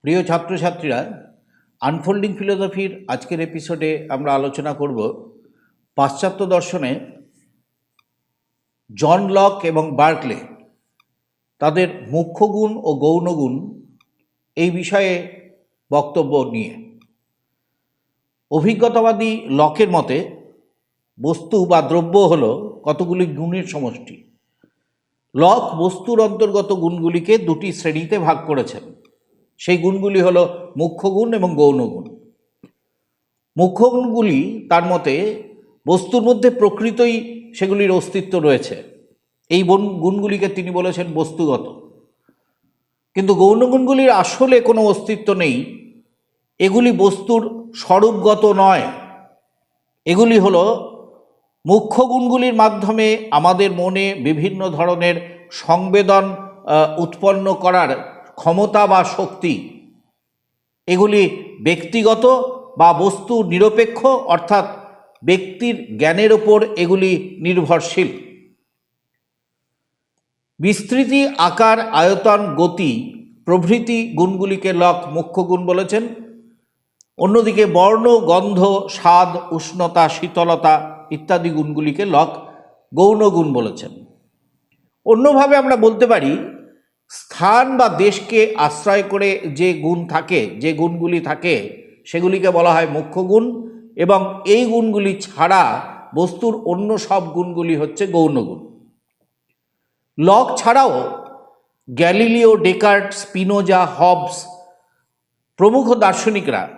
প্রিয় ছাত্রছাত্রীরা আনফোল্ডিং ফিলোসফির আজকের এপিসোডে আমরা আলোচনা করব পাশ্চাত্য দর্শনে জন লক এবং বার্কলে তাদের মুখ্য গুণ ও গৌণ গুণ এই বিষয়ে বক্তব্য নিয়ে। অভিজ্ঞতাবাদী লকের মতে, বস্তু বা দ্রব্য হল কতগুলি গুণের সমষ্টি। লক বস্তুর অন্তর্গত গুণগুলিকে দুটি শ্রেণীতে ভাগ করেছেন সেই গুণগুলি হলো মুখ্য গুণ এবং গৌণ গুণ। মুখ্য গুণগুলি তার মতে বস্তুর মধ্যে প্রকৃতই সেগুলির অস্তিত্ব রয়েছে। এই গুণগুলিকে তিনি বলেছেন বস্তুগত। কিন্তু গৌণ গুণগুলির আসলে কোনো অস্তিত্ব নেই। এগুলি বস্তুর স্বরূপগত নয়। এগুলি হলো মুখ্য গুণগুলির মাধ্যমে আমাদের মনে বিভিন্ন ধরনের সংবেদন উৎপন্ন করার ক্ষমতা বা শক্তি। এগুলি ব্যক্তিগত বা বস্তু নিরপেক্ষ, অর্থাৎ ব্যক্তির জ্ঞানের ওপর এগুলি নির্ভরশীল। বিস্তৃতি, আকার, আয়তন, গতি প্রভৃতি গুণগুলিকে লক মুখ্য গুণ বলেছেন। অন্যদিকে বর্ণ, গন্ধ, স্বাদ, উষ্ণতা, শীতলতা ইত্যাদি গুণগুলিকে লক গৌণ গুণ বলেছেন। অন্যভাবে আমরা বলতে পারি, স্থান বা দেশকে আশ্রয় করে যে গুণ থাকে, যে গুণগুলি থাকে, সেগুলিকে বলা হয় মুখ্য গুণ এবং এই গুণগুলি ছাড়া বস্তুর অন্য সব গুণগুলি হচ্ছে গৌণ গুণ। লক ছাড়াও গ্যালিলিও, ডেকার্ট, স্পিনোজা, হবস প্রমুখ দার্শনিকরা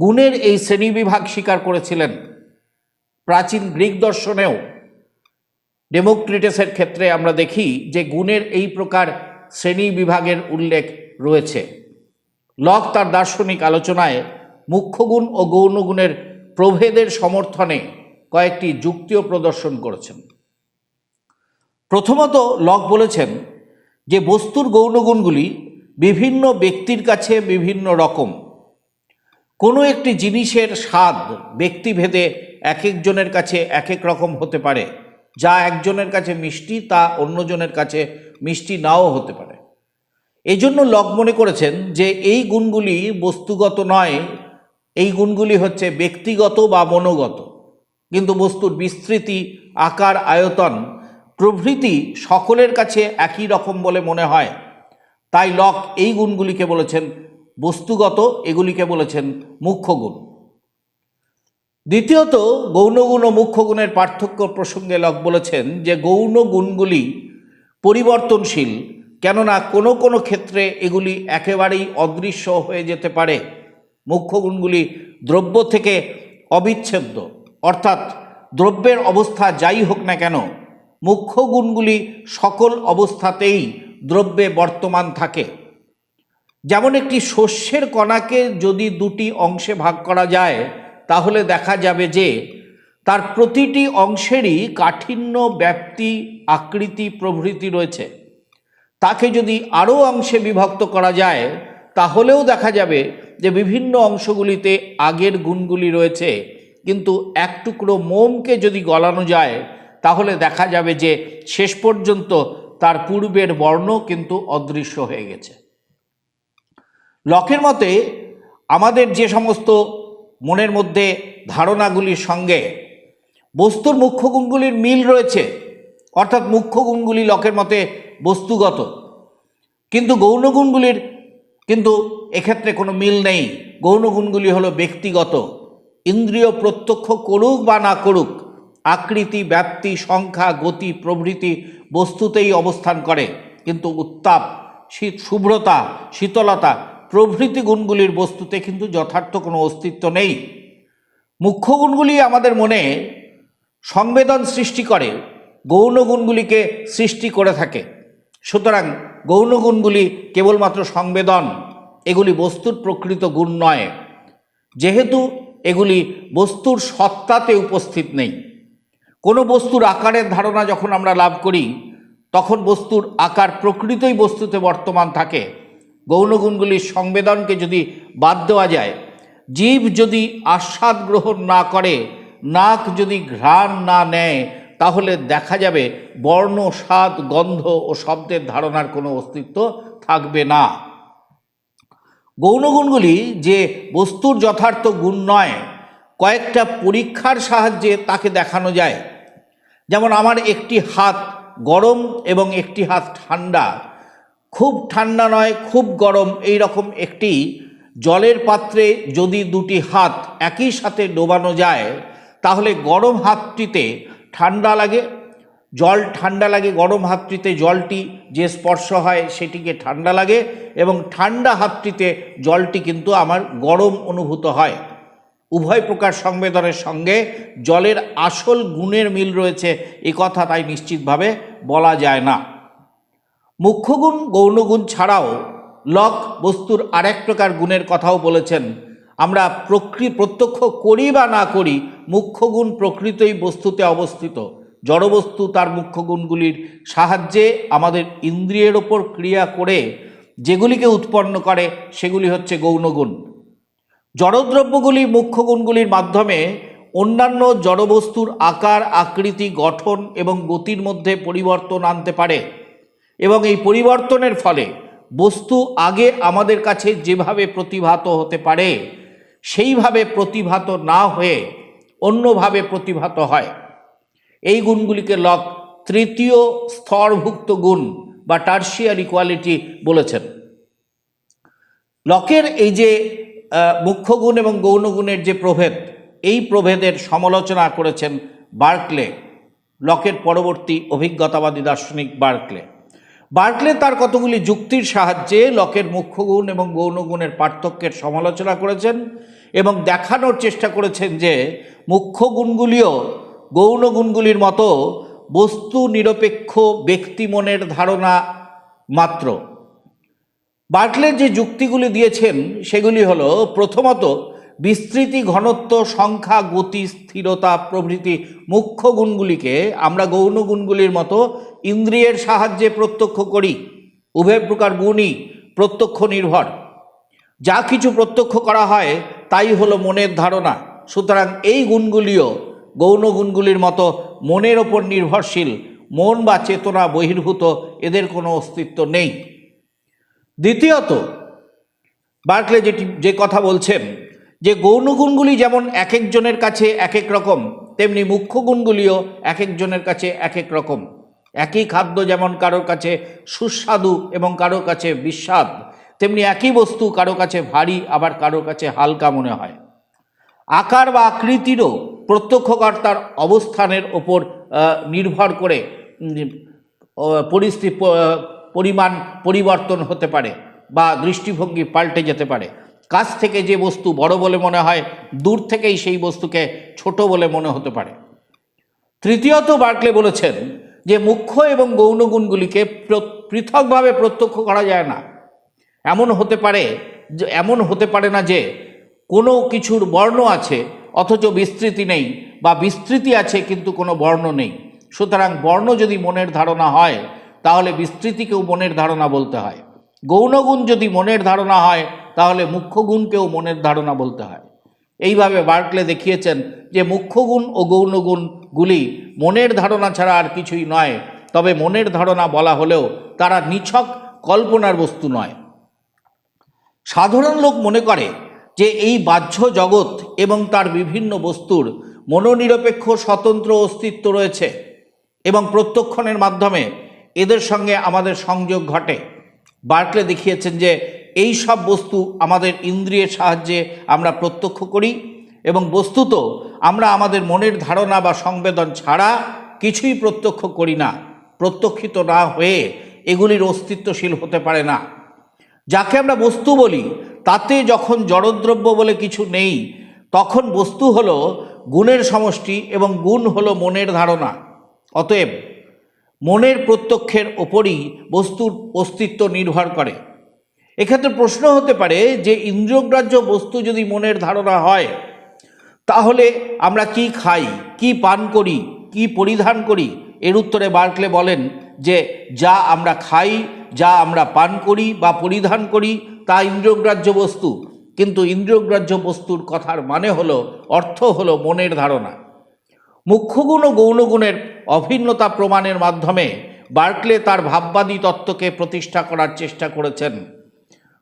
গুণের এই শ্রেণীবিভাগ স্বীকার করেছিলেন। প্রাচীন গ্রিক দর্শনেও ডেমোক্রিটাসের ক্ষেত্রে আমরা দেখি যে গুণের এই প্রকার শ্রেণি বিভাগের উল্লেখ রয়েছে। লক তার দার্শনিক আলোচনায় মুখ্যগুণ ও গৌণ গুণের প্রভেদের সমর্থনে কয়েকটি যুক্তিও প্রদর্শন করেছেন। প্রথমত, লক বলেছেন যে বস্তুর গৌণগুণগুলি বিভিন্ন ব্যক্তির কাছে বিভিন্ন রকম। কোনো একটি জিনিসের স্বাদ, ব্যক্তিভেদে এক একজনের কাছে এক এক রকম হতে পারে। যা একজনের কাছে মিষ্টি, তা অন্যজনের কাছে মিষ্টি নাও হতে পারে। এজন্য লক মনে করেছেন যে এই গুণগুলি বস্তুগত নয়, এই গুণগুলি হচ্ছে ব্যক্তিগত বা মনোগত। কিন্তু বস্তুর বিস্তৃতি, আকার, আয়তন, প্রভৃতি সকলের কাছে একই রকম বলে মনে হয়। তাই লক এই গুণগুলিকে বলেছেন বস্তুগত, এগুলিকে বলেছেন মুখ্য গুণ। দ্বিতীয়ত গৌণগুণ ও মুখ্য গুণের পার্থক্য প্রসঙ্গে লক বলেছেন যে গৌণ গুণগুলি পরিবর্তনশীল, কেননা কোনো কোনো ক্ষেত্রে এগুলি একেবারেই অদৃশ্য হয়ে যেতে পারে। মুখ্য গুণগুলি দ্রব্য থেকে অবিচ্ছেদ্য, অর্থাৎ দ্রব্যের অবস্থা যাই হোক না কেন, মুখ্য গুণগুলি সকল অবস্থাতেই দ্রব্যে বর্তমান থাকে। যেমন একটি শস্যের কণাকে যদি দুটি অংশে ভাগ করা যায় তাহলে দেখা যাবে যে তার প্রতিটি অংশেরই কাঠিন্য, ব্যাপ্তি, আকৃতি, প্রভৃতি রয়েছে। তাকে যদি আরও অংশে বিভক্ত করা যায়, তাহলেও দেখা যাবে যে বিভিন্ন অংশগুলিতে আগের গুণগুলি রয়েছে। কিন্তু এক টুকরো মোমকে যদি গলানো যায়, তাহলে দেখা যাবে যে শেষ পর্যন্ত তার পূর্বের বর্ণ কিন্তু অদৃশ্য হয়ে গেছে। লকের মতে, আমাদের যে সমস্ত মনের মধ্যে ধারণাগুলির সঙ্গে। বস্তুর মুখ্য গুণগুলির মিল রয়েছে, অর্থাৎ মুখ্য গুণগুলি লকের মতে বস্তুগত। কিন্তু গৌণ গুণগুলির কিন্তু এক্ষেত্রে কোনো মিল নেই। গৌণ গুণগুলি হলো ব্যক্তিগত। ইন্দ্রিয় প্রত্যক্ষ করুক বা না করুক, আকৃতি, ব্যাপ্তি, সংখ্যা, গতি, প্রভৃতি বস্তুতেই অবস্থান করে। কিন্তু উত্তাপ, শীত, শুভ্রতা, শীতলতা প্রভৃতি গুণগুলির বস্তুতে কিন্তু যথার্থ কোনো অস্তিত্ব নেই। মুখ্য গুণগুলি আমাদের মনে সংবেদন সৃষ্টি করে, গৌণ গুণগুলিকে সৃষ্টি করে থাকে। সুতরাং গৌণ গুণগুলি কেবলমাত্র সংবেদন, এগুলি বস্তুর প্রকৃত গুণ নয়। যেহেতু এগুলি বস্তুর সত্তাতে উপস্থিত নেই। কোনো বস্তুর আকারের ধারণা যখন আমরা লাভ করি, তখন বস্তুর আকার প্রকৃতই বস্তুতে বর্তমান থাকে। গৌণগুণগুলির সংবেদনকে যদি বাদ দেওয়া যায়, জীব যদি আস্বাদ গ্রহণ না করে, নাক যদি ঘ্রাণ না নেয়, তাহলে দেখা যাবে বর্ণ, স্বাদ, গন্ধ ও শব্দের ধারণার কোনো অস্তিত্ব থাকবে না। গৌণগুণগুলি যে বস্তুর যথার্থ গুণ নয়, কয়েকটা পরীক্ষার সাহায্যে তাকে দেখানো যায়। যেমন আমার একটি হাত গরম এবং একটি হাত ঠান্ডা। খুব ঠান্ডা নয়, খুব গরম এই রকম একটি জলের পাত্রে যদি দুটি হাত একই সাথে ডোবানো যায়, তাহলে গরম হাতটিতে ঠান্ডা লাগে, জল ঠান্ডা লাগে, গরম হাতটিতে জলটি যে স্পর্শ হয় সেটিকে ঠান্ডা লাগে এবং ঠান্ডা হাতটিতে জলটি কিন্তু আমার গরম অনুভূত হয়। উভয় প্রকার সংবেদনের সঙ্গে জলের আসল গুণের মিল রয়েছে, এ কথা তাই নিশ্চিতভাবে বলা যায় না। মুখ্যগুণ, গৌণগুণ ছাড়াও লক বস্তুর আরেক প্রকার গুণের কথাও বলেছেন। আমরা প্রকৃ, প্রত্যক্ষ করি বা না করি, মুখ্যগুণ প্রকৃতই বস্তুতে অবস্থিত। জড়বস্তু তার মুখ্য গুণগুলির সাহায্যে আমাদের ইন্দ্রিয়ের ওপর ক্রিয়া করে যেগুলিকে উৎপন্ন করে, সেগুলি হচ্ছে গৌণগুণ। জড়দ্রব্যগুলি মুখ্য গুণগুলির মাধ্যমে অন্যান্য জড়বস্তুর আকার, আকৃতি, গঠন এবং গতির মধ্যে পরিবর্তন আনতে পারে। এবং এই পরিবর্তনের ফলে বস্তু আগে আমাদের কাছে যেভাবে প্রতিভাত হতে পারে, সেইভাবে প্রতিভাত না হয়ে অন্যভাবে প্রতিভাত হয়। এই গুণগুলিকে লক তৃতীয় স্তরভুক্ত গুণ বা টার্সিয়ারি কোয়ালিটি বলেছেন। লকের এই যে মুখ্য গুণ এবং গৌণ গুণের যে প্রভেদ, এই প্রভেদের সমালোচনা করেছেন বার্কলে, লকের পরবর্তী অভিজ্ঞতাবাদী দার্শনিক বার্কলে। বার্কলে তার কতগুলি যুক্তির সাহায্যে লকের মুখ্য গুণ এবং গৌণ গুণের পার্থক্যের সমালোচনা করেছেন এবং দেখানোর চেষ্টা করেছেন যে মুখ্য গুণগুলিও গৌণ গুণগুলির মতো বস্তু নিরপেক্ষ ব্যক্তি মনের ধারণা মাত্র। বার্কলের যে যুক্তিগুলি দিয়েছেন, সেগুলি হলো প্রথমত বিস্তৃতি, ঘনত্ব, সংখ্যা, গতি, স্থিরতা প্রভৃতি মুখ্য গুণগুলিকে আমরা গৌণ গুণগুলির মতো ইন্দ্রিয়ের সাহায্যে প্রত্যক্ষ করি, উভয় প্রকার গুণই প্রত্যক্ষ নির্ভর। যা কিছু প্রত্যক্ষ করা হয়, তাই হলো মনের ধারণা। সুতরাং এই গুণগুলিও গৌণ গুণগুলির মতো মনের ওপর নির্ভরশীল, মন বা চেতনা বহির্ভূত, এদের কোনো অস্তিত্ব নেই। দ্বিতীয়ত, বার্কলে যেটি, যে কথা বলছেন, যে গৌণ গুণগুলি যেমন এক একজনের কাছে এক এক রকম, তেমনি মুখ্য গুণগুলিও এক একজনের কাছে এক এক রকম। একই খাদ্য যেমন কারোর কাছে সুস্বাদু এবং কারোর কাছে বিস্বাদ, তেমনি একই বস্তু কারও কাছে ভারী, আবার কারোর কাছে হালকা মনে হয়। আকার বা আকৃতিরও প্রত্যক্ষকর্তার অবস্থানের ওপর নির্ভর করে পরিস্থিতি পরিমাণ পরিবর্তন হতে পারে বা দৃষ্টিভঙ্গি পাল্টে যেতে পারে। কাছ থেকে যে বস্তু বড় বলে মনে হয়, দূর থেকেই সেই বস্তুকে ছোট বলে মনে হতে পারে। তৃতীয়ত বার্কলে বলেছেন যে মুখ্য এবং গৌণ গুণগুলিকে পৃথকভাবে প্রত্যক্ষ করা যায় না। এমন হতে পারে যে, এমন হতে পারে না যে, কোনো কিছুর বর্ণ আছে, অথচ বিস্তৃতি নেই বা বিস্তৃতি আছে কিন্তু কোনো বর্ণ নেই। সুতরাং বর্ণ যদি মনের ধারণা হয়, তাহলে বিস্তৃতিকেও মনের ধারণা বলতে হয়। গৌণগুণ যদি মনের ধারণা হয়, তাহলে মুখ্য গুণকেও মনের ধারণা বলতে হয়। এইভাবে বার্কলে দেখিয়েছেন যে মুখ্য গুণ ও গৌণ গুণগুলি মনের ধারণা ছাড়া আর কিছুই নয়। তবে মনের ধারণা বলা হলেও তারা নিছক কল্পনার বস্তু নয়। সাধারণ লোক মনে করে যে এই বাহ্য জগৎ এবং তার বিভিন্ন বস্তুর মনোনিরপেক্ষ স্বতন্ত্র অস্তিত্ব রয়েছে এবং প্রত্যক্ষণের মাধ্যমে এদের সঙ্গে আমাদের সংযোগ ঘটে। বার্কলে দেখিয়েছেন যে এই সব বস্তু আমাদের ইন্দ্রিয়ের সাহায্যে আমরা প্রত্যক্ষ করি এবং বস্তুত আমরা আমাদের মনের ধারণা বা সংবেদন ছাড়া কিছুই প্রত্যক্ষ করি না, প্রত্যক্ষিত না হয়ে এগুলির অস্তিত্বশীল হতে পারে না। যাকে আমরা বস্তু বলি, তাতে যখন জড়দ্রব্য বলে কিছু নেই, তখন বস্তু হলো গুণের সমষ্টি এবং গুণ হলো মনের ধারণা। অতএব মনের প্রত্যক্ষের ওপরই বস্তুর অস্তিত্ব নির্ভর করে। এক্ষেত্রে প্রশ্ন হতে পারে যে ইন্দ্রগ্রাহ্য বস্তু যদি মনের ধারণা হয়, তাহলে আমরা কি খাই, কি পান করি, কি পরিধান করি? এর উত্তরে বার্কলে বলেন যে যা আমরা খাই, যা আমরা পান করি বা পরিধান করি, তা ইন্দ্রগ্রাহ্য বস্তু। কিন্তু ইন্দ্রিয়গ্রাহ্য বস্তুর কথার মানে হলো, অর্থ হলো মনের ধারণা। মুখ্যগুণ ও গৌণগুণের অভিন্নতা প্রমাণের মাধ্যমে বার্কলে তার ভাববাদী তত্ত্বকে প্রতিষ্ঠা করার চেষ্টা করেছেন।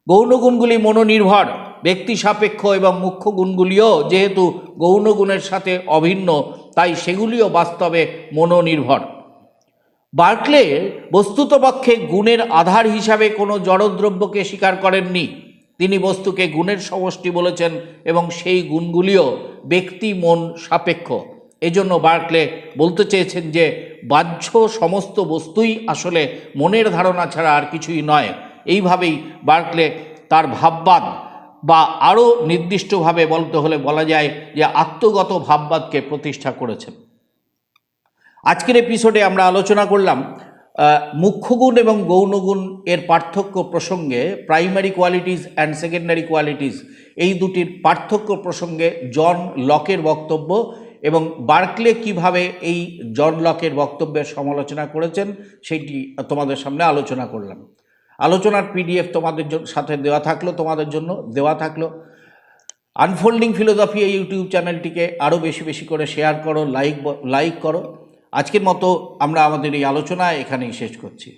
গৌণগুণগুলি মনোনির্ভর, ব্যক্তি সাপেক্ষ এবং মুখ্য গুণগুলিও যেহেতু গৌণগুণের সাথে অভিন্ন, তাই সেগুলিও বাস্তবে মনোনির্ভর। বার্কলে বস্তুতপক্ষে গুণের আধার হিসাবে কোনো জড়দ্রব্যকে স্বীকার করেননি। তিনি বস্তুকে গুণের সমষ্টি বলেছেন এবং সেই গুণগুলিও ব্যক্তি মন সাপেক্ষ। এজন্য বার্কলে বলতে চেয়েছেন যে, বাহ্য সমস্ত বস্তুই আসলে মনের ধারণা ছাড়া আর কিছুই নয়। এইভাবেই বার্কলে তার ভাববাদ বা আরও নির্দিষ্টভাবে বলতে হলে বলা যায় যে আত্মগত ভাববাদকে প্রতিষ্ঠা করেছেন। আজকের এপিসোডে আমরা আলোচনা করলাম মুখ্যগুণ এবং গৌণগুণ এর পার্থক্য প্রসঙ্গে primary qualities and secondary qualities এই দুটির পার্থক্য প্রসঙ্গে জন লকের বক্তব্য এবং বার্কলে কীভাবে এই জন লকের বক্তব্যের সমালোচনা করেছেন, সেইটি তোমাদের সামনে আলোচনা করলাম। আলোচনার পিডিএফ তোমাদের সাথে দেওয়া থাকল, তোমাদের জন্য দেওয়া থাকল। আনফোল্ডিং ফিলোসফি এই ইউটিউব চ্যানেলটিকে আরও বেশি বেশি করে শেয়ার করো লাইক লাইক করো। আজকের মতো আমরা আমাদের এই আলোচনা এখানেই শেষ করছি।